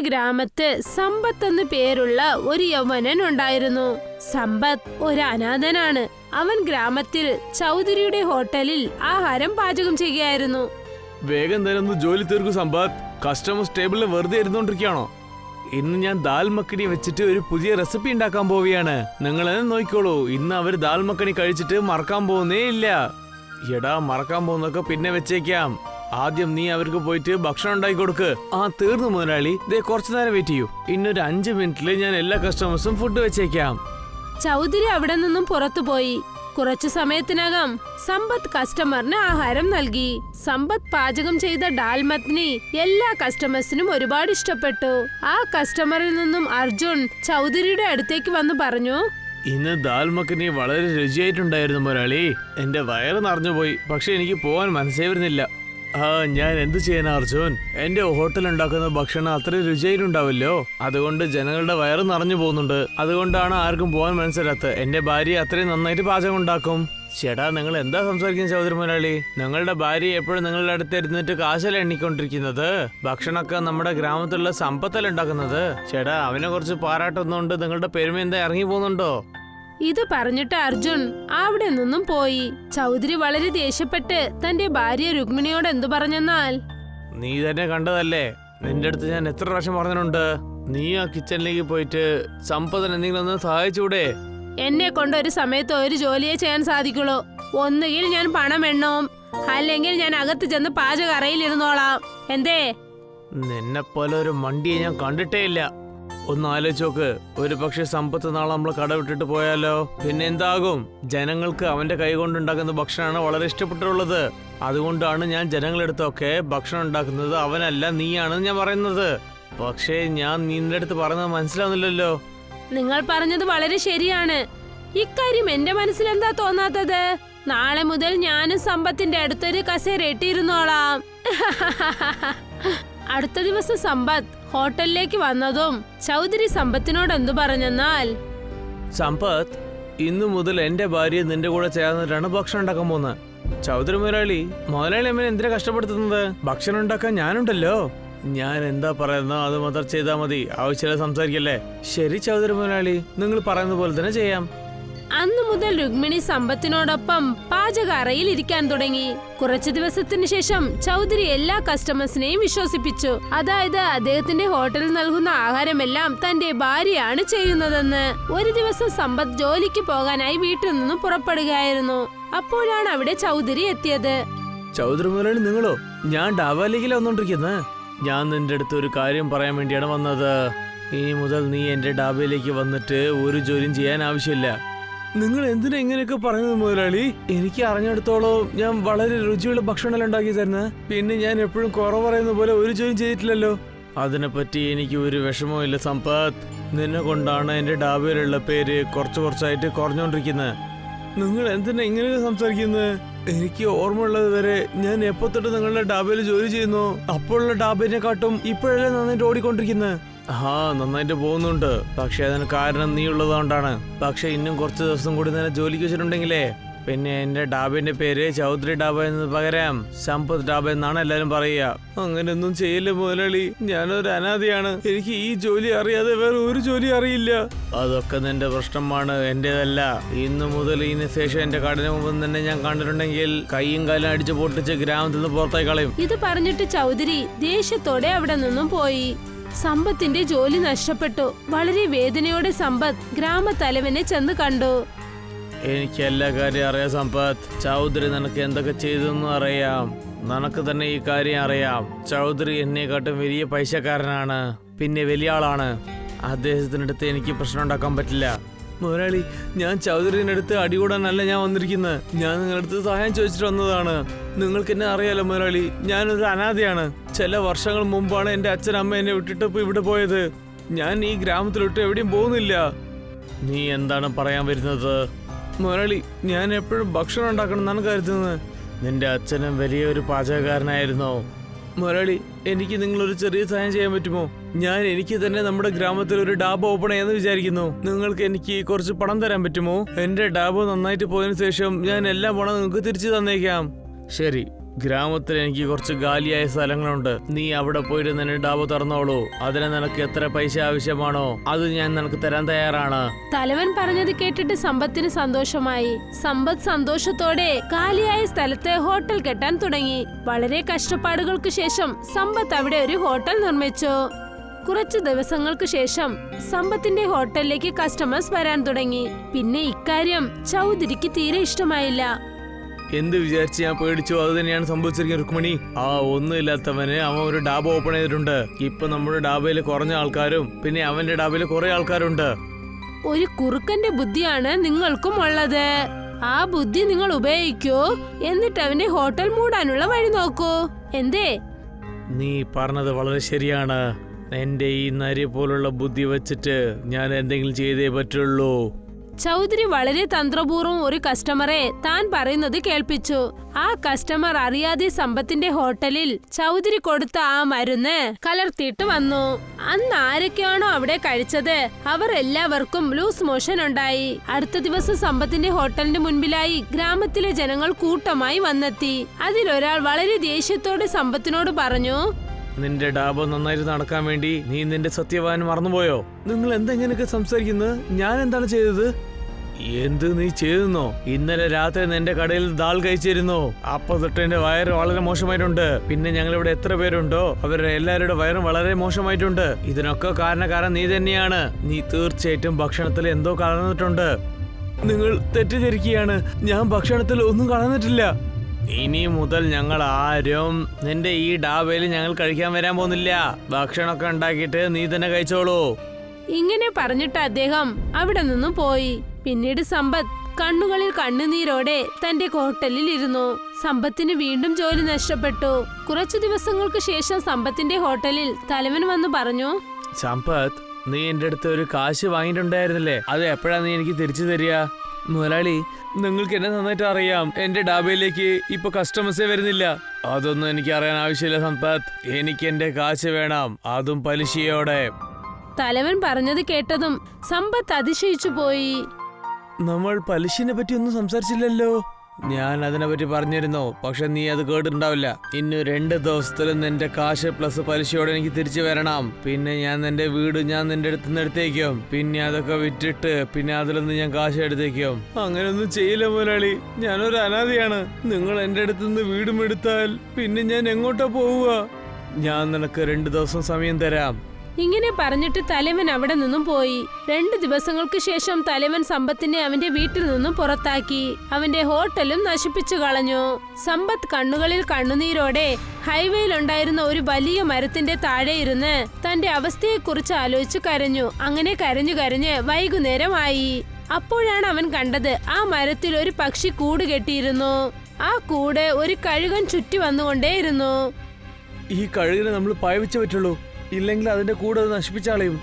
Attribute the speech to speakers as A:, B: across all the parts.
A: ഗ്രാമത്ത് സമ്പത്ത് എന്ന് പേരുള്ള ഒരു യൗവനൻ ഉണ്ടായിരുന്നു. സമ്പത്ത് ഒരു അനാഥനാണ്. അവൻ ഗ്രാമത്തിൽ ചൗധരിയുടെ ഹോട്ടലിൽ ആഹാരം പാചകം ചെയ്യുകയായിരുന്നു.
B: വേഗം തന്നെ ജോലി തീർക്കും സമ്പത്ത്. കസ്റ്റമേഴ്സ് ടേബിളിൽ വെറുതെ ഇരുന്നോണ്ടിരിക്കുകയാണോ? ഇന്ന് ഞാൻ ദാൽ മക്കണി വെച്ചിട്ട് ഒരു പുതിയ റെസിപ്പി ഉണ്ടാക്കാൻ പോവുകയാണ്. നിങ്ങൾ എന്നെ നോക്കിക്കോളൂ. ഇന്ന് അവർ ദാൽ മക്കണി കഴിച്ചിട്ട് മറക്കാൻ പോകുന്നേ ഇല്ല. എടാ മറക്കാൻ പോകുന്നൊക്കെ പിന്നെ വെച്ചേക്കാം. ആദ്യം നീ അവർക്ക് പോയിട്ട് ഭക്ഷണം ഉണ്ടാക്കി കൊടുക്ക്. ആ തീർന്നു മുതലാളി. ദേ കുറച്ചു നേരം വെയിറ്റ് ചെയ്യൂ. ഇന്നൊരു അഞ്ച് മിനിറ്റിൽ ഞാൻ എല്ലാ കസ്റ്റമേഴ്സും ഫുഡ് വെച്ചേക്കാം.
A: ചൗധരി അവിടെ നിന്നും പുറത്തു പോയി. കുറച്ചു സമയത്തിനകം സമ്പത്ത് കസ്റ്റമറിന് ആഹാരം നൽകി. സമ്പത്ത് പാചകം ചെയ്ത ഡാൽമത്നി എല്ലാ കസ്റ്റമേഴ്സിനും ഒരുപാട് ഇഷ്ടപ്പെട്ടു. ആ കസ്റ്റമറിൽ നിന്നും അർജുൻ ചൗധരിയുടെ അടുത്തേക്ക് വന്ന് പറഞ്ഞു
B: ഇന്ന് ദാൽ മഖനി വളരെ രുചിയായിട്ടുണ്ടായിരുന്നു മുരളി എന്റെ വയറ് നിറഞ്ഞു പോയി പക്ഷെ എനിക്ക് പോകാൻ മനസ്സേ വരുന്നില്ല. ആ ഞാൻ എന്ത് ചെയ്യാൻ അർജുൻ? എന്റെ ഹോട്ടൽ ഉണ്ടാക്കുന്ന ഭക്ഷണം അത്ര രുചിയിലുണ്ടാവില്ലോ അതുകൊണ്ട് ജനങ്ങളുടെ വയറ് നിറഞ്ഞു പോകുന്നുണ്ട്. അതുകൊണ്ടാണ് ആർക്കും പോകാൻ മനസ്സിലാത്തത് എന്റെ ഭാര്യ അത്രയും നന്നായിട്ട് പാചകം ഉണ്ടാക്കും. ചേട്ടാ നിങ്ങൾ എന്താ സംസാരിക്കുന്നത് ചൗധരി മുരളി നിങ്ങളുടെ ഭാര്യ എപ്പോഴും നിങ്ങളുടെ അടുത്ത് ഇരുന്നിട്ട് കാശല എണ്ണിക്കൊണ്ടിരിക്കുന്നത്? ഭക്ഷണമൊക്കെ നമ്മുടെ ഗ്രാമത്തിലുള്ള സമ്പത്തല്ല ഉണ്ടാക്കുന്നത്? ചേട്ടാ അവനെ കുറിച്ച് പാരാട്ടൊന്നുകൊണ്ട് നിങ്ങളുടെ പെരുമ എന്താ ഇറങ്ങി പോകുന്നുണ്ടോ?
A: ഇത് പറഞ്ഞിട്ട് അർജുൻ അവിടെ നിന്നും പോയി. ചൗധരി വളരെ ദേഷ്യപ്പെട്ട് തന്റെ ഭാര്യ രുക്മിണിയോട് എന്തു പറഞ്ഞെന്നാൽ?
B: നീ തന്നെ കണ്ടതല്ലേ? നിന്റെ അടുത്ത് ഞാൻ എത്ര പ്രാവശ്യം പറഞ്ഞിട്ടുണ്ട്? നീ ആ കിച്ചണിലേക്ക് പോയിട്ട് സമ്പദൻ എന്തെങ്കിലും ഒന്ന് സഹായിച്ചൂടെ?
A: എന്നെ കൊണ്ട് ഒരു സമയത്ത് ഒരു ജോലിയെ ചെയ്യാൻ സാധിക്കുള്ളൂ. ഒന്നുകിൽ ഞാൻ പണം എണ്ണവും അല്ലെങ്കിൽ ഞാൻ അകത്ത് ചെന്ന് പാചക അറയിൽ ഇരുന്നോളാം. എന്തേ?
B: നിന്നെ പോലെ ഒരു മണ്ടിയെ ഞാൻ കണ്ടിട്ടേ ഇല്ല. ഒന്ന് ആലോചിച്ച് നോക്ക് ഒരു പക്ഷെ സമ്പത്ത് നാളെ നമ്മൾ കട വിട്ടിട്ട് പോയാലോ? പിന്നെ എന്താകും? ജനങ്ങൾക്ക് അവന്റെ കൈ കൊണ്ടുണ്ടാക്കുന്ന ഭക്ഷണമാണ് വളരെ ഇഷ്ടപ്പെട്ടുള്ളത് അതുകൊണ്ടാണ് ഞാൻ ജനങ്ങളെടുത്തൊക്കെ ഭക്ഷണം ഉണ്ടാക്കുന്നത് അവനല്ല നീയാണെന്ന് ഞാൻ പറയുന്നത്. പക്ഷേ ഞാൻ നിന്റെ അടുത്ത് പറഞ്ഞത് മനസ്സിലാവുന്നില്ലല്ലോ.
A: നിങ്ങൾ പറഞ്ഞത് വളരെ ശരിയാണ്. ഇക്കാര്യം എന്റെ മനസ്സിൽ എന്താ തോന്നാത്തത്? നാളെ മുതൽ ഞാനും സമ്പത്തിന്റെ അടുത്തൊരു കസേര ഇട്ടിരുന്നോളാം. അടുത്ത ദിവസം സമ്പത്ത്. ഹോട്ടലിലേക്ക് വന്നതും ചൗധരി സമ്പത്തിനോട് എന്തു പറഞ്ഞെന്നാൽ?
B: സമ്പത്ത് ഇന്നു മുതൽ എന്റെ ഭാര്യ നിന്റെ കൂടെ ചേർന്നിട്ടാണ് ഭക്ഷണം ഉണ്ടാക്കാൻ പോകുന്നത്. ചൗധരി മുതലാളി മുതലാളി അമ്മനെ എന്തിനാ കഷ്ടപ്പെടുത്തുന്നത്? ഭക്ഷണം ഉണ്ടാക്കാൻ ഞാനുണ്ടല്ലോ. ഞാൻ എന്താ പറയുന്നോ അത് മാത്രം ചെയ്താൽ മതി. ആവശ്യമില്ല സംസാരിക്കല്ലേ? ശരി ചൗധരി മുതലാളി നിങ്ങൾ പറയുന്ന പോലെ തന്നെ ചെയ്യാം.
A: അന്നു മുതൽ രുക്മിണി സമ്പത്തിനോടൊപ്പം പാചക അറയിൽ ഇരിക്കാൻ തുടങ്ങി. കുറച്ചു ദിവസത്തിന് ശേഷം ചൗധരി എല്ലാ കസ്റ്റമേഴ്സിനെയും വിശ്വസിപ്പിച്ചു. അതായത് അദ്ദേഹത്തിന്റെ ഹോട്ടലിൽ നൽകുന്ന ആഹാരമെല്ലാം തന്റെ ഭാര്യയാണ് ചെയ്യുന്നതെന്ന്. ഒരു ദിവസം സമ്പത്ത് ജോലിക്ക് പോകാനായി വീട്ടിൽ നിന്ന് പുറപ്പെടുകയായിരുന്നു. അപ്പോഴാണ് അവിടെ ചൗധരി എത്തിയത്.
B: ചൗധരി മുതലാളി നിങ്ങളോ? ഞാൻ ഡാബാലേക്കില്ല വന്നോണ്ടിരിക്കുന്നത് ഞാൻ നിന്റെ അടുത്ത് ഒരു കാര്യം പറയാൻ വേണ്ടിയാണ് വന്നത്. ഇനി മുതൽ നീ എന്റെ ഡാബയിലേക്ക് വന്നിട്ട് ഒരു ജോലിയും ചെയ്യാൻ ആവശ്യമില്ല. നിങ്ങൾ എന്തിനാ ഇങ്ങനെയൊക്കെ പറയുന്നത് മുതലാളി? എനിക്ക് അറിഞ്ഞെടുത്തോളം ഞാൻ വളരെ രുചിയുള്ള ഭക്ഷണം ഉണ്ടാക്കി തരുന്നത് പിന്നെ ഞാൻ എപ്പോഴും കുറവ് പറയുന്ന പോലെ ഒരു ജോലി ചെയ്തിട്ടില്ലല്ലോ. അതിനെപ്പറ്റി എനിക്ക് ഒരു വിഷമവും ഇല്ല സമ്പത്ത്. നിന്നെ കൊണ്ടാണ് എന്റെ ഡാബയിലുള്ള പേര് കുറച്ച് കുറച്ചായിട്ട് കുറഞ്ഞുകൊണ്ടിരിക്കുന്നത്. നിങ്ങൾ എന്തിനാ ഇങ്ങനെയൊക്കെ സംസാരിക്കുന്നത്? എനിക്ക് ഓർമ്മയുള്ളത് വരെ ഞാൻ എപ്പോ തൊട്ട് നിങ്ങളുടെ ഡാബയിൽ ജോലി ചെയ്യുന്നു. അപ്പോഴുള്ള ഡാബിനെക്കാട്ടും ഇപ്പോഴല്ലേ നന്നായിട്ട് ഓടിക്കൊണ്ടിരിക്കുന്നത്. ആ നന്നായിട്ട് പോകുന്നുണ്ട്. പക്ഷെ അതിന് കാരണം നീ ഉള്ളതുകൊണ്ടാണ് പക്ഷെ ഇന്നും കുറച്ച് ദിവസം കൂടി നിന്നെ ജോലിക്ക് വെച്ചിട്ടുണ്ടെങ്കിലേ. പിന്നെ എന്റെ ഡാബിന്റെ പേര് ചൗധരി ഡാബ എന്ന് പകരം സമ്പത്ത് ഡാബ എന്നാണ് എല്ലാരും പറയുക. അങ്ങനെയൊന്നും ചെയ്യില്ല മുതലാളി. ഞാനൊരു അനാഥയാണ്. എനിക്ക് ഈ ജോലി അറിയാതെ വേറെ ഒരു ജോലി അറിയില്ല. അതൊക്കെ നിന്റെ പ്രശ്നമാണ്. എന്റേതല്ല ഇന്നു മുതൽ ഇതിന് ശേഷം എന്റെ കടന് മുമ്പ് തന്നെ ഞാൻ കണ്ടിട്ടുണ്ടെങ്കിൽ കൈയും കാലും അടിച്ചു പൊട്ടിച്ച് ഗ്രാമത്തിൽ നിന്ന് പുറത്തേക്ക് കളയും.
A: ഇത് പറഞ്ഞിട്ട് ചൗധരി ദേഷ്യത്തോടെ അവിടെ നിന്നും പോയി. സമ്പത്തിന്റെ ജോലി നഷ്ടപ്പെട്ടു. വളരെ വേദനയോടെ സമ്പത്ത് ഗ്രാമത്തലവനെ ചെന്ന് കണ്ടു.
B: എനിക്ക് എല്ലാ കാര്യം അറിയാം സമ്പത്ത്. ചൗധരി നിനക്ക് എന്തൊക്കെ ചെയ്തെന്ന് അറിയാം. നിനക്ക് തന്നെ ഈ കാര്യം അറിയാം. ചൗധരി എന്നെക്കാട്ടും വലിയ പൈസക്കാരനാണ്. പിന്നെ വലിയ ആളാണ്. അദ്ദേഹത്തിനടുത്ത് എനിക്ക് പ്രശ്നം ഉണ്ടാക്കാൻ പറ്റില്ല. മുതലാളി ഞാൻ ചൗധരിനടുത്ത് അടുത്ത് അടികൂടാനല്ല ഞാൻ വന്നിരിക്കുന്നത് ഞാൻ നിങ്ങളുടെ അടുത്ത് സഹായം ചോദിച്ചിട്ട് വന്നതാണ്. നിങ്ങൾക്ക് എന്നെ അറിയാലോ മുതലാളി ഞാനൊരു അനാഥയാണ്. ചില വർഷങ്ങൾ മുമ്പാണ് എന്റെ അച്ഛൻ അമ്മ എന്നെ വിട്ടിട്ട് ഇവിടെ പോയത്. ഞാൻ ഈ ഗ്രാമത്തിലോട്ട് എവിടെയും പോകുന്നില്ല. നീ എന്താണ് പറയാൻ വരുന്നത്? മുരളി ഞാൻ എപ്പോഴും ഭക്ഷണം ഉണ്ടാക്കണം എന്നാണ് കരുതുന്നത്. നിന്റെ അച്ഛനും വലിയൊരു പാചകക്കാരനായിരുന്നോ. മുരളി എനിക്ക് നിങ്ങളൊരു ചെറിയ സഹായം ചെയ്യാൻ പറ്റുമോ? ഞാൻ എനിക്ക് തന്നെ നമ്മുടെ ഗ്രാമത്തിൽ ഒരു ഡാബ് ഓപ്പൺ ചെയ്യാന്ന് വിചാരിക്കുന്നു. നിങ്ങൾക്ക് എനിക്ക് കുറച്ച് പണം തരാൻ പറ്റുമോ? എന്റെ ഡാബ് നന്നായിട്ട് പോയതിനു ശേഷം ഞാൻ എല്ലാ പണം നിങ്ങൾക്ക് തിരിച്ചു തന്നേക്കാം. ശരി. ഗ്രാമത്തിൽ എനിക്ക് കുറച്ച് ഗാലിയായ സ്ഥലങ്ങളുണ്ട്. നീ അവിടെ പോയിട്ട് നിന്റെ ഡാബ് തുറന്നോളൂ. അതിന് നിനക്ക് എത്ര പൈസ ആവശ്യമാണോ അത് ഞാൻ നിനക്ക് തരാൻ തയ്യാറാണ്.
A: തലവൻ പറഞ്ഞത് കേട്ടിട്ട് സമ്പത്തിന് സന്തോഷമായി. സമ്പത്ത് സന്തോഷത്തോടെ ഗാലിയായ സ്ഥലത്തെ ഹോട്ടൽ കെട്ടാൻ തുടങ്ങി. വളരെ കഷ്ടപ്പാടുകൾക്ക് ശേഷം സമ്പത്ത് അവിടെ ഒരു ഹോട്ടൽ നിർമ്മിച്ചു. കുറച്ച് ദിവസങ്ങൾക്ക് ശേഷം സമ്പത്തിന്റെ ഹോട്ടലിലേക്ക് കസ്റ്റമേഴ്സ് വരാൻ തുടങ്ങി. പിന്നെ ഇക്കാര്യം ചൗധരിക്ക് തീരെ ഇഷ്ടമായില്ല.
B: എന്ത് വിചാരിച്ച് ഞാൻ പേടിച്ചു? അത് തന്നെയാണ് സംഭവിച്ചിരിക്കുന്നത് രുക്മിണി. ആ ഒന്നുമില്ലാത്തവന് അവൻ ഒരു ഡാബ ഓപ്പൺ ചെയ്തിട്ടുണ്ട്. ഇപ്പൊ നമ്മുടെ ഡാബയിൽ കുറഞ്ഞ ആൾക്കാരും പിന്നെ അവന്റെ ഡാബയിൽ കുറെ ആൾക്കാരുണ്ട്.
A: ഒരു കുറുക്കന്റെ ബുദ്ധിയാണ് നിങ്ങൾക്കും ഉള്ളത്. ആ ബുദ്ധി നിങ്ങൾ ഉപയോഗിക്കൂ. എന്നിട്ട് അവന്റെ ഹോട്ടൽ മൂടാനുള്ള വഴി നോക്കൂ. എന്തേ?
B: നീ പറഞ്ഞത് വളരെ ശരിയാണ്. എന്റെ ഈ നരി പോലുള്ള ബുദ്ധി വെച്ചിട്ട് ഞാൻ എന്തെങ്കിലും ചെയ്തേ പറ്റുള്ളൂ.
A: ചൗധരി വളരെ തന്ത്രപൂർവം ഒരു കസ്റ്റമറെ താൻ പറയുന്നത് കേൾപ്പിച്ചു. ആ കസ്റ്റമർ അറിയാതെ സമ്പത്തിന്റെ ഹോട്ടലിൽ ചൗധരി കൊടുത്ത ആ മരുന്ന് കലർത്തിയിട്ട് വന്നു. അന്ന് ആരൊക്കെയാണോ അവിടെ കഴിച്ചത് അവർ എല്ലാവർക്കും ലൂസ് മോഷൻ ഉണ്ടായി. അടുത്ത ദിവസം സമ്പത്തിന്റെ ഹോട്ടലിന്റെ മുൻപിലായി ഗ്രാമത്തിലെ ജനങ്ങൾ കൂട്ടമായി വന്നെത്തി. അതിലൊരാൾ വളരെ ദേഷ്യത്തോടെ സമ്പത്തിനോട് പറഞ്ഞു
B: നിന്റെ ഡാബ് നന്നായിട്ട് നടക്കാൻ വേണ്ടി നീ നിന്റെ സത്യവാൻ മറന്നുപോയോ? നിങ്ങൾ എന്തെങ്ങനെയൊക്കെ സംസാരിക്കുന്നത് ഞാൻ എന്താണ് ചെയ്തത്? എന്ത് നീ ചെയ്തെന്നോ ഇന്നലെ രാത്രി നിന്റെ കടയിൽ ദാൽ കഴിച്ചിരുന്നു. അപ്പൊ തൊട്ട് എന്റെ വയറ് വളരെ മോശമായിട്ടുണ്ട്. പിന്നെ ഞങ്ങൾ ഇവിടെ എത്ര പേരുണ്ടോ? അവരുടെ എല്ലാവരുടെ വയറും വളരെ മോശമായിട്ടുണ്ട്. ഇതിനൊക്കെ കാരണക്കാരൻ നീ തന്നെയാണ്. നീ തീർച്ചയായിട്ടും ഭക്ഷണത്തിൽ എന്തോ കലർന്നിട്ടുണ്ട്. നിങ്ങൾ തെറ്റിദ്ധരിക്കുകയാണ്. ഞാൻ ഭക്ഷണത്തിൽ ഒന്നും കളർന്നിട്ടില്ല ഇനി മുതൽ ഞങ്ങൾ ആരും നിന്റെ ഈ ഡാബയിൽ ഞങ്ങൾ കഴിക്കാൻ വരാൻ പോകുന്നില്ല. ഭക്ഷണമൊക്കെ ഉണ്ടാക്കിയിട്ട് നീ തന്നെ കഴിച്ചോളൂ.
A: ഇങ്ങനെ പറഞ്ഞിട്ട് അദ്ദേഹം അവിടെ നിന്നും പോയി. പിന്നീട് സമ്പത്ത് കണ്ണുകളിൽ കണ്ണുനീരോടെ തന്റെ ഹോട്ടലിൽ ഇരുന്നു സമ്പത്തിന് വീണ്ടും ജോലി നഷ്ടപ്പെട്ടു. കുറച്ചു ദിവസങ്ങൾക്ക് ശേഷം സമ്പത്തിന്റെ ഹോട്ടലിൽ തലവൻ വന്ന് പറഞ്ഞു
B: സമ്പത്ത് നീ എന്റെ അടുത്ത് ഒരു കാശ് വാങ്ങിയിട്ടുണ്ടായിരുന്നില്ലേ? അത് എപ്പോഴാ നീ എനിക്ക് തിരിച്ചു തരിക? മുതലാളി നിങ്ങൾക്ക് എന്നെ നന്നായിട്ട് അറിയാം. എന്റെ ഡാബയിലേക്ക് ഇപ്പൊ കസ്റ്റമേഴ്സേ വരുന്നില്ല. അതൊന്നും എനിക്ക് അറിയാൻ ആവശ്യമില്ല സമ്പത്ത്. എനിക്ക് എന്റെ കാശ് വേണം. അതും പലിശയോടെ.
A: തലവൻ പറഞ്ഞത് കേട്ടതും സമ്പത്ത് അതിശയിച്ചു പോയി.
B: നമ്മൾ പലിശനെ പറ്റി ഒന്നും സംസാരിച്ചില്ലല്ലോ. ഞാൻ അതിനെ പറ്റി പറഞ്ഞിരുന്നു. പക്ഷെ നീ അത് കേട്ടിട്ടുണ്ടാവില്ല. ഇന്നു രണ്ട് ദിവസത്തിലും നിന്റെ കാശ് പ്ലസ് പലിശയോടെ എനിക്ക് തിരിച്ചു വരണം. പിന്നെ ഞാൻ നിന്റെ വീട് ഞാൻ നിന്റെ അടുത്ത് നിന്ന് എടുത്തേക്കും. പിന്നെ അതൊക്കെ വിറ്റിട്ട് പിന്നെ അതിൽ നിന്ന് ഞാൻ കാശ് എടുത്തേക്കും. അങ്ങനെയൊന്നും ചെയ്യില്ല മുതലാളി. ഞാനൊരു അനാഥിയാണ്. നിങ്ങൾ എന്റെ അടുത്ത് നിന്ന് വീടും എടുത്താൽ പിന്നെ ഞാൻ എങ്ങോട്ടാ പോവുക? ഞാൻ നിനക്ക് രണ്ട് ദിവസം സമയം തരാം.
A: ഇങ്ങനെ പറഞ്ഞിട്ട് തലവൻ അവിടെ നിന്നും പോയി. രണ്ട് ദിവസങ്ങൾക്ക് ശേഷം തലവൻ സമ്പത്തിനെ അവന്റെ വീട്ടിൽ നിന്നും പുറത്താക്കി. അവന്റെ ഹോട്ടലും നശിപ്പിച്ചു കളഞ്ഞു. സമ്പത്ത് കണ്ണുകളിൽ കണ്ണുനീരോടെ ഹൈവേയിലുണ്ടായിരുന്ന ഒരു വലിയ മരത്തിന്റെ താഴെ ഇരുന്ന് തന്റെ അവസ്ഥയെക്കുറിച്ച് ആലോചിച്ച് കരഞ്ഞു. അങ്ങനെ കരഞ്ഞു കരഞ്ഞ് വൈകുന്നേരമായി. അപ്പോഴാണ് അവൻ കണ്ടത് ആ മരത്തിൽ ഒരു പക്ഷി കൂട് കെട്ടിയിരുന്നു. ആ കൂട് ഒരു കഴുകൻ ചുറ്റി വന്നുകൊണ്ടേയിരുന്നു.
B: ഈ കഴുകിനെ നമ്മൾ പയവിച്ചു പറ്റുള്ളൂ. ഇല്ലെങ്കിൽ അതിന്റെ കൂടെ അത് നശിപ്പിച്ചാളയും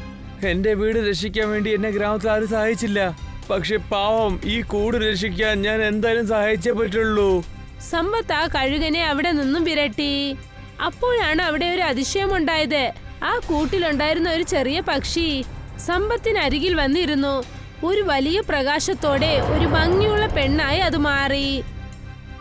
B: എന്റെ വീട് രക്ഷിക്കാൻ വേണ്ടി എന്നെ ഗ്രാമത്തിൽ ആരും സഹായിച്ചില്ല. പക്ഷെ പാവം ഈ കൂട് രക്ഷിക്കാൻ ഞാൻ എന്തായാലും സഹായിച്ചേ പറ്റുള്ളൂ.
A: സമ്പത്ത് ആ കഴുകനെ അവിടെ നിന്നും വിരട്ടി. അപ്പോഴാണ് അവിടെ ഒരു അതിശയമുണ്ടായത് ആ കൂട്ടിലുണ്ടായിരുന്ന ഒരു ചെറിയ പക്ഷി സമ്പത്തിനരികിൽ വന്നിരുന്നു. ഒരു വലിയ പ്രകാശത്തോടെ ഒരു ഭംഗിയുള്ള പെണ്ണായി അത് മാറി.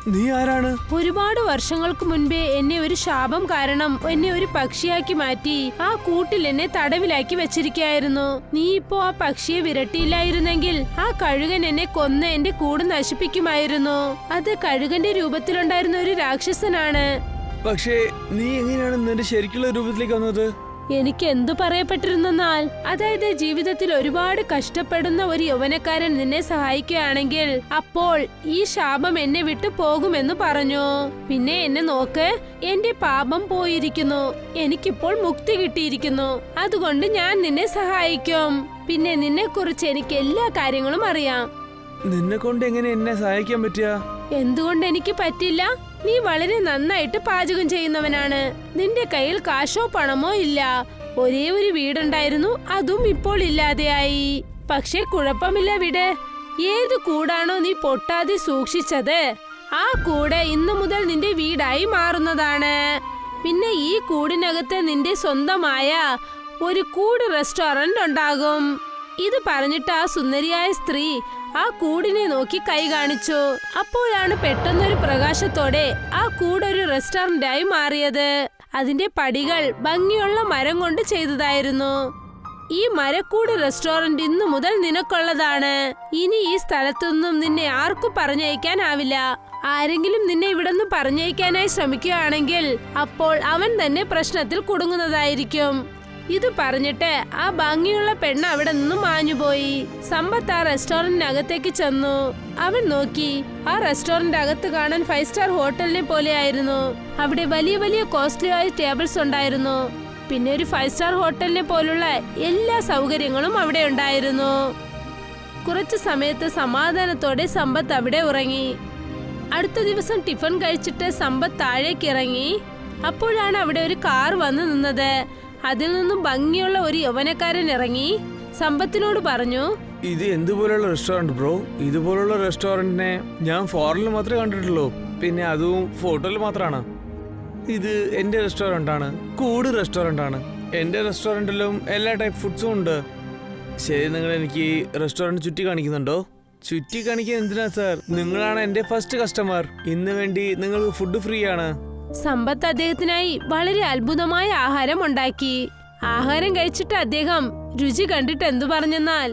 B: നീ ആരാണ്?
A: ഒരുപാട് വർഷങ്ങൾക്ക് മുൻപേ എന്നെ ഒരു ശാപം കാരണം എന്നെ ഒരു പക്ഷിയാക്കി മാറ്റി ആ കൂട്ടിൽ എന്നെ തടവിലാക്കി വെച്ചിരിക്കായിരുന്നു നീ ഇപ്പോ ആ പക്ഷിയെ വിരട്ടിയില്ലായിരുന്നെങ്കിൽ ആ കഴുകൻ എന്നെ കൊന്ന് എന്റെ കൂട് നശിപ്പിക്കുമായിരുന്നു. അത് കഴുകന്റെ രൂപത്തിലുണ്ടായിരുന്ന ഒരു രാക്ഷസനാണ്.
B: പക്ഷേ നീ എങ്ങനെയാണ് നിന്റെ ശരിക്കുള്ള രൂപത്തിലേക്ക് വന്നത്?
A: എനിക്ക് എന്തു പറയപ്പെട്ടിരുന്നാൽ അതായത് ജീവിതത്തിൽ ഒരുപാട് കഷ്ടപ്പെടുന്ന ഒരു യൗവനക്കാരൻ നിന്നെ സഹായിക്കുകയാണെങ്കിൽ അപ്പോൾ ഈ ശാപം എന്നെ വിട്ടു പോകുമെന്ന് പറഞ്ഞു. പിന്നെ എന്നെ നോക്ക് എന്റെ പാപം പോയിരിക്കുന്നു. എനിക്കിപ്പോൾ മുക്തി കിട്ടിയിരിക്കുന്നു. അതുകൊണ്ട് ഞാൻ നിന്നെ സഹായിക്കും. പിന്നെ നിന്നെ കുറിച്ച് എനിക്ക് എല്ലാ കാര്യങ്ങളും അറിയാം.
B: നിന്നെ കൊണ്ട് എങ്ങനെ എന്നെ സഹായിക്കാൻ പറ്റുക?
A: എന്തുകൊണ്ട് എനിക്ക് പറ്റില്ല? നീ വളരെ നന്നായിട്ട് പാചകം ചെയ്യുന്നവനാണ്. നിന്റെ കയ്യിൽ കാശോ പണമോ ഇല്ല. ഒരേ ഒരു വീടുണ്ടായിരുന്നു അതും ഇപ്പോൾ ഇല്ലാതെയായി. പക്ഷെ കുഴപ്പമില്ല വിട്. ഏത് കൂടാണോ നീ പൊട്ടാതെ സൂക്ഷിച്ചത്? ആ കൂട് ഇന്നു മുതൽ നിന്റെ വീടായി മാറുന്നതാണ്. പിന്നെ ഈ കൂടിനകത്ത് നിന്റെ സ്വന്തമായ ഒരു കൂട് റെസ്റ്റോറന്റ് ഉണ്ടാകും. ഇത് പറഞ്ഞിട്ട് ആ സുന്ദരിയായ സ്ത്രീ ആ കൂടിനെ നോക്കി കൈ കാണിച്ചു. അപ്പോഴാണ് പെട്ടെന്നൊരു പ്രകാശത്തോടെ ആ കൂട് ഒരു മാറിയത്. അതിന്റെ പടികൾ ഭംഗിയുള്ള മരം കൊണ്ട് ചെയ്തതായിരുന്നു. ഈ മരക്കൂട് റെസ്റ്റോറന്റ് ഇന്നു മുതൽ നിനക്കുള്ളതാണ്. ഇനി ഈ സ്ഥലത്തൊന്നും നിന്നെ ആർക്കും പറഞ്ഞയക്കാനാവില്ല. ആരെങ്കിലും നിന്നെ ഇവിടെ നിന്ന് പറഞ്ഞയക്കാനായി ശ്രമിക്കുകയാണെങ്കിൽ അപ്പോൾ അവൻ തന്നെ പ്രശ്നത്തിൽ കുടുങ്ങുന്നതായിരിക്കും. ഇത് പറഞ്ഞിട്ട് ആ ഭംഗിയുള്ള പെണ്ണ് അവിടെ നിന്നും മാഞ്ഞുപോയി സമ്പത്ത് ആ റെസ്റ്റോറന്റിനകത്തേക്ക് ചെന്നു. അവൻ നോക്കി ആ റെസ്റ്റോറന്റ് അകത്ത് കാണാൻ ഫൈവ് സ്റ്റാർ ഹോട്ടലിനെ പോലെയായിരുന്നു. അവിടെ വലിയ വലിയ കോസ്റ്റ്ലി ആയ ടേബിൾസ് ഉണ്ടായിരുന്നു. പിന്നെ ഒരു ഫൈവ് സ്റ്റാർ ഹോട്ടലിനെ പോലുള്ള എല്ലാ സൗകര്യങ്ങളും അവിടെ ഉണ്ടായിരുന്നു. കുറച്ച് സമയത്ത് സമാധാനത്തോടെ സമ്പത്ത് അവിടെ ഉറങ്ങി. അടുത്ത ദിവസം ടിഫിൻ കഴിച്ചിട്ട് സമ്പത്ത് താഴേക്ക് ഇറങ്ങി. അപ്പോഴാണ് അവിടെ ഒരു കാർ വന്ന് നിന്നത്. അതിൽ നിന്നും ഭംഗിയുള്ള ഒരു യൗവനക്കാരൻ ഇറങ്ങി സമ്പത്തിനോട് പറഞ്ഞു
B: ഇത് എന്തുപോലുള്ള റെസ്റ്റോറന്റ് ബ്രോ ഇതുപോലുള്ള റെസ്റ്റോറന്റിനെ ഞാൻ ഫോറിനിൽ മാത്രമേ കണ്ടിട്ടുള്ളൂ. പിന്നെ അതും ഫോട്ടോയിൽ മാത്രമാണ് ഇത് എന്റെ ആണ്. കൂട് റെസ്റ്റോറന്റ് ആണ്. എന്റെ റെസ്റ്റോറന്റിലും എല്ലാ ടൈപ്പ് ഫുഡ്സും ഉണ്ട്. ശരി നിങ്ങൾ എനിക്ക് റെസ്റ്റോറന്റ് ചുറ്റി കാണിക്കുന്നുണ്ടോ? ചുറ്റി കാണിക്കാൻ എന്തിനാ സാർ നിങ്ങളാണ് എന്റെ ഫസ്റ്റ് കസ്റ്റമർ ഇന്ന് വേണ്ടി നിങ്ങൾക്ക് ഫുഡ് ഫ്രീ ആണ്.
A: സമ്പത്ത് അദ്ദേഹത്തിനായി വളരെ അത്ഭുതമായ ആഹാരം ഉണ്ടാക്കി. ആഹാരം കഴിച്ചിട്ട് അദ്ദേഹം രുചി കണ്ടിട്ട് എന്തു പറഞ്ഞെന്നാൽ?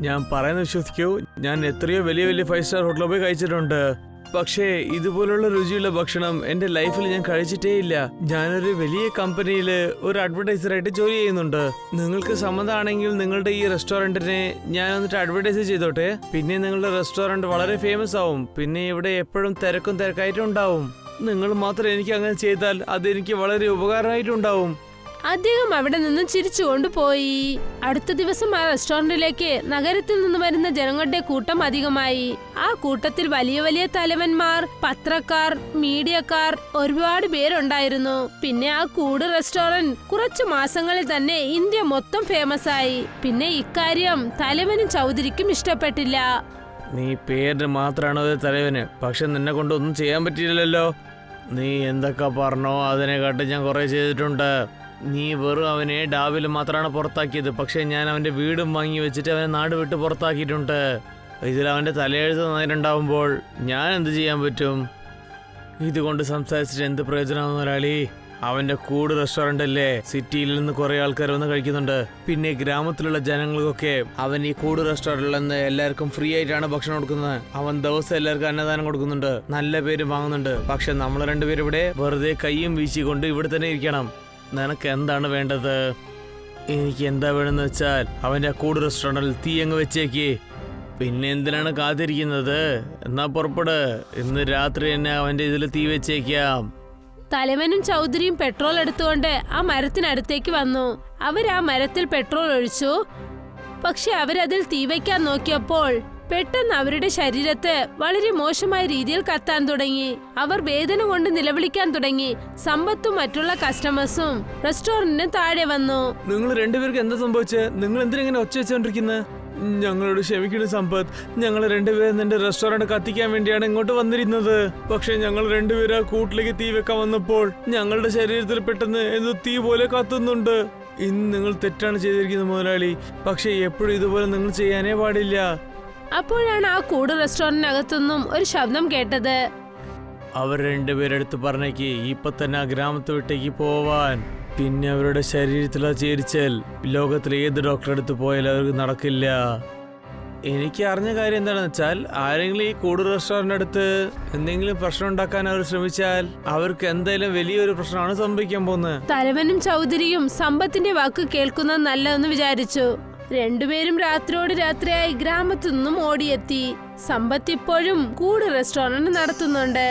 B: ഞാൻ പറയുന്ന വിശ്വസിക്കൂ. ഞാൻ എത്രയോ വലിയ വലിയ ഫൈവ് സ്റ്റാർ ഹോട്ടലിൽ പോയി കഴിച്ചിട്ടുണ്ട്. പക്ഷേ ഇതുപോലുള്ള രുചിയുള്ള ഭക്ഷണം എന്റെ ലൈഫിൽ ഞാൻ കഴിച്ചിട്ടേ ഇല്ല. ഞാനൊരു വലിയ കമ്പനിയിൽ ഒരു അഡ്വർടൈസറായിട്ട് ജോലി ചെയ്യുന്നുണ്ട്. നിങ്ങൾക്ക് സമ്മതമാണെങ്കിൽ നിങ്ങളുടെ ഈ റെസ്റ്റോറന്റിനെ ഞാൻ വന്നിട്ട് അഡ്വർടൈസ് ചെയ്തോട്ടെ. പിന്നെ നിങ്ങളുടെ റെസ്റ്റോറന്റ് വളരെ ഫേമസ് ആവും. പിന്നെ ഇവിടെ എപ്പോഴും തിരക്കും തിരക്കായിട്ടും ഉണ്ടാവും. നിങ്ങൾ മാത്രം എനിക്ക് അങ്ങനെ ചെയ്താൽ അതെനിക്ക് വളരെ ഉപകാരമായിട്ടുണ്ടാവും.
A: അദ്ദേഹം അവിടെ നിന്ന് ചിരിച്ചുകൊണ്ട് പോയി അടുത്ത ദിവസം ആ റെസ്റ്റോറന്റിലേക്ക് നഗരത്തിൽ നിന്ന് വരുന്ന ജനങ്ങളുടെ കൂട്ടം അധികമായി. ആ കൂട്ടത്തിൽ വലിയ വലിയ തലവന്മാർ പത്രക്കാർ മീഡിയക്കാർ ഒരുപാട് പേരുണ്ടായിരുന്നു. പിന്നെ ആ കൂട് റെസ്റ്റോറന്റ് കുറച്ചു മാസങ്ങളിൽ തന്നെ ഇന്ത്യ മൊത്തം ഫേമസ് ആയി. പിന്നെ ഇക്കാര്യം തലവനും ചൗധരിക്കും ഇഷ്ടപ്പെട്ടില്ല.
B: നീ പേരിന് മാത്രമാണ് ഒരു തലവന്? പക്ഷെ നിന്നെ കൊണ്ടൊന്നും ചെയ്യാൻ പറ്റിയില്ലല്ലോ. നീ എന്തൊക്കെ പറഞ്ഞോ അതിനെക്കാട്ട് ഞാൻ കുറേ ചെയ്തിട്ടുണ്ട്. നീ വെറും അവനെ ഡാവിൽ മാത്രമാണ് പുറത്താക്കിയത്. പക്ഷേ ഞാൻ അവന്റെ വീടും വാങ്ങി വെച്ചിട്ട് അവനെ നാട് വിട്ട് പുറത്താക്കിയിട്ടുണ്ട്. ഇതിൽ അവന്റെ തലയെഴുത്ത് നന്നായിട്ടുണ്ടാവുമ്പോൾ ഞാൻ എന്ത് ചെയ്യാൻ പറ്റും? ഇതുകൊണ്ട് സംസാരിച്ചിട്ട് എന്ത് പ്രയോജനമാണ് മുതലാളി? അവന്റെ കൂട് റെസ്റ്റോറന്റ് അല്ലേ? സിറ്റിയിൽ നിന്ന് കുറെ ആൾക്കാർ വന്ന് കഴിക്കുന്നുണ്ട്. പിന്നെ ഗ്രാമത്തിലുള്ള ജനങ്ങൾക്കൊക്കെ അവൻ ഈ കൂട് റെസ്റ്റോറന്റിൽ നിന്ന് എല്ലാവർക്കും ഫ്രീ ആയിട്ടാണ് ഭക്ഷണം കൊടുക്കുന്നത്. അവൻ ദിവസം എല്ലാവർക്കും അന്നദാനം കൊടുക്കുന്നുണ്ട്. നല്ല പേര് വാങ്ങുന്നുണ്ട്. പക്ഷെ നമ്മൾ രണ്ടുപേരും ഇവിടെ വെറുതെ കൈയും വീശിക്കൊണ്ട് ഇവിടെ തന്നെ ഇരിക്കണം. നിനക്ക് എന്താണ് വേണ്ടത്? എനിക്ക് എന്താ വേണമെന്ന് വെച്ചാൽ അവന്റെ കൂട് റെസ്റ്റോറന്റിൽ തീ അങ്ങ് വെച്ചേക്കേ. പിന്നെ എന്തിനാണ് കാത്തിരിക്കുന്നത്? എന്നാ പുറപ്പെട്. ഇന്ന് രാത്രി തന്നെ അവന്റെ ഇതിൽ തീ വെച്ചേക്കാം.
A: തലവനും ചൗധരിയും പെട്രോൾ എടുത്തുകൊണ്ട് ആ മരത്തിനടുത്തേക്ക് വന്നു. അവർ ആ മരത്തിൽ പെട്രോൾ ഒഴിച്ചു. പക്ഷെ അവരതിൽ തീ വയ്ക്കാൻ നോക്കിയപ്പോൾ പെട്ടെന്ന് അവരുടെ ശരീരത്ത് വളരെ മോശമായ രീതിയിൽ കത്താൻ തുടങ്ങി. അവർ വേദന കൊണ്ട് നിലവിളിക്കാൻ തുടങ്ങി. സമ്പത്തും മറ്റുള്ള കസ്റ്റമേഴ്സും റെസ്റ്റോറന്റിന് താഴെ വന്നു.
B: നിങ്ങൾ രണ്ടുപേർക്ക് എന്താ സംഭവിച്ചത് നിങ്ങൾ എന്തിനെങ്ങനെ ഒച്ച വെച്ചോണ്ടിരിക്കുന്നത് ഞങ്ങളോട് ക്ഷമിക്കണം സമ്പത്ത്. ഞങ്ങൾ രണ്ടുപേരും നിന്റെ റെസ്റ്റോറന്റ് കത്തിക്കാൻ വേണ്ടിയാണ് ഇങ്ങോട്ട് വന്നിരുന്നത്. പക്ഷെ ഞങ്ങൾ രണ്ടുപേരും ആ കൂട്ടിലേക്ക് തീ വെക്കാൻ വന്നപ്പോൾ ഞങ്ങളുടെ ശരീരത്തിൽ പെട്ടെന്ന് എന്തോ തീ പോലെ കത്തുന്നുണ്ട്. ഇന്ന് നിങ്ങൾ തെറ്റാണ് ചെയ്തിരിക്കുന്നത് മുതലാളി. പക്ഷെ എപ്പോഴും ഇതുപോലെ നിങ്ങൾ ചെയ്യാനേ പാടില്ല.
A: അപ്പോഴാണ് ആ കൂട് റെസ്റ്റോറന്റിനകത്തുനിന്നും ഒരു ശബ്ദം കേട്ടത്.
B: അവർ രണ്ടുപേരെടുത്ത് പറഞ്ഞേക്ക് ഇപ്പൊ തന്നെ ആ ഗ്രാമത്തെ വിട്ടേക്ക് പോവാൻ. പിന്നെ അവരുടെ ശരീരത്തിലുള്ള ചേരിച്ചാൽ ലോകത്തിലെ ഏത് ഡോക്ടറെ അടുത്ത് പോയാലും അവർക്ക് നടക്കില്ല. എനിക്ക് അറിഞ്ഞ കാര്യം എന്താണെന്ന് വെച്ചാൽ ആരെങ്കിലും ഈ കൂട് റെസ്റ്റോറന്റ് അടുത്ത് എന്തെങ്കിലും പ്രശ്നം ഉണ്ടാക്കാൻ അവർ ശ്രമിച്ചാൽ അവർക്ക് എന്തായാലും വലിയൊരു പ്രശ്നമാണ് സംഭവിക്കാൻ പോകുന്നത്.
A: തലവനും ചൗധരിയും സമ്പത്തിന്റെ വാക്ക് കേൾക്കുന്നത് നല്ലതെന്ന് വിചാരിച്ചു. രണ്ടുപേരും രാത്രിയോട് രാത്രിയായി ഗ്രാമത്തു നിന്നും ഓടിയെത്തി. സമ്പത്ത് ഇപ്പോഴും കൂട് റെസ്റ്റോറന്റ് നടത്തുന്നുണ്ട്.